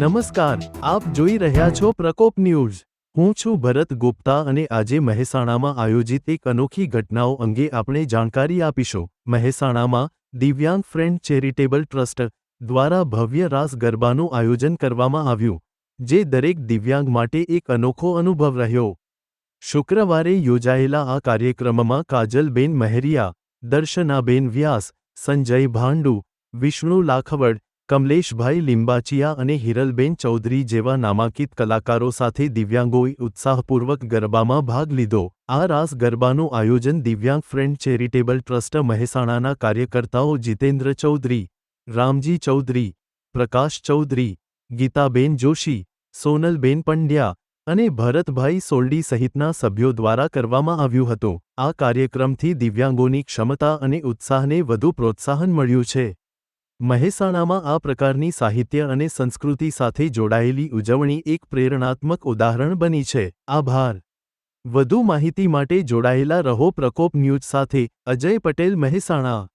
નમસ્કાર, આપ જોઈ રહ્યા છો પ્રકોપ ન્યૂઝ. હું છું ભરત ગુપ્તા અને આજે મહેસાણામાં આયોજિત એક અનોખી ઘટનાઓ અંગે આપણે જાણકારી આપીશું. મહેસાણામાં દિવ્યાંગ ફ્રેન્ડ ચેરિટેબલ ટ્રસ્ટ દ્વારા ભવ્ય રાસ ગરબાનું આયોજન કરવામાં આવ્યું, જે દરેક દિવ્યાંગ માટે એક અનોખો અનુભવ રહ્યો. શુક્રવારે યોજાયેલા આ કાર્યક્રમમાં કાજલબેન મહેરિયા, દર્શનાબેન વ્યાસ, સંજય ભાંડુ, વિષ્ણુ લાખવડ કમલેશભાઈ લિંબાચિયા અને હિરલબેન ચૌધરી જેવા નામાંકિત કલાકારો સાથે દિવ્યાંગોએ ઉત્સાહપૂર્વક ગરબામાં ભાગ લીધો. આ રાસ ગરબાનું આયોજન દિવ્યાંગ ફ્રેન્ડ ચેરિટેબલ ટ્રસ્ટ મહેસાણાના કાર્યકર્તાઓ જીતેન્દ્ર ચૌધરી, રામજી ચૌધરી, પ્રકાશ ચૌધરી, ગીતાબેન જોશી, સોનલબેન પંડ્યા અને ભરતભાઈ સોલડી સહિતના સભ્યો દ્વારા કરવામાં આવ્યું હતું. આ કાર્યક્રમથી દિવ્યાંગોની ક્ષમતા અને ઉત્સાહને વધુ પ્રોત્સાહન મળ્યું છે. મહેસાણામાં આ પ્રકારની સાહિત્ય અને સંસ્કૃતિ સાથે જોડાયેલી ઉજવણી એક પ્રેરણાત્મક ઉદાહરણ બની છે. આભાર. વધુ માહિતી માટે જોડાયેલા રહો પ્રકોપ ન્યૂઝ સાથે અજય પટેલ મહેસાણા.